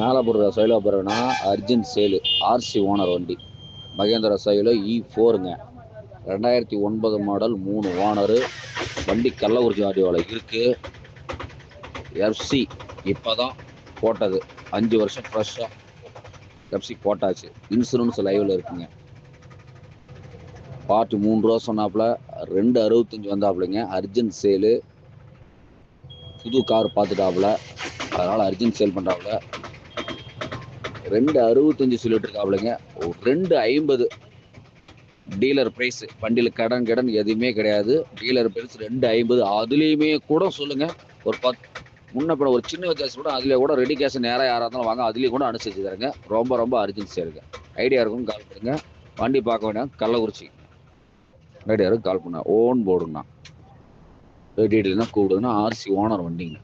மேலப்பூர் சைலோ போகிறேன்னா urgent சேலு RC owner வண்டி. Mahindra Xylo e இ ஃபோருங்க ரெண்டாயிரத்தி ஒன்பது மாடல் மூணு ஓனரு வண்டி கள்ளக்குறிச்சி ஆடியோவில் இருக்குது எஃப்சி இப்போ தான் போட்டது. அஞ்சு வருஷம் ஃப்ரெஷ்ஷாக எஃப்சி போட்டாச்சு. இன்சூரன்ஸ் லைவில் இருக்குங்க. பார்ட்டி மூணு ரூபா சொன்னாப்புல ரெண்டு அறுபத்தஞ்சி வந்தாப்புலைங்க. அர்ஜென்ட் சேலு புது கார் பார்த்துட்டாப்புல அதனால் அர்ஜென்ட் சேல் பண்ணுறாப்புல ரெண்டு அறுபத்தஞ்சு சொல்லிட்டு இருக்காப்லங்க ரெண்டு ஐம்பது. டீலர் ப்ரைஸ் வண்டியில் கடன் கடன் எதுவுமே கிடையாது. டீலர் ப்ரைஸ் ரெண்டு ஐம்பது. அதுலேயுமே கூட சொல்லுங்க ஒரு பத் முன்ன பின்ன ஒரு சின்ன வித்தியாசம் கூட அதில் கூட ரெடி கேஷ் நேராக யாராக இருந்தாலும் வாங்க அதுலேயும் கூட அனுசரிச்சு தரேங்க ரொம்ப ரொம்ப அர்ஜென்சியாக சேருங்க ஐடியா இருக்கும் கால் பண்ணுங்க. வண்டி பார்க்க வேண்டாம் கள்ளக்குறிச்சி. ஐடியா இருக்கும் கால் பண்ண. ஓன் போர்டுங்கண்ணா டீட்டெயில்னா கூப்பிடுங்கன்னா ஆர்சி ஓனர் வண்டிங்க.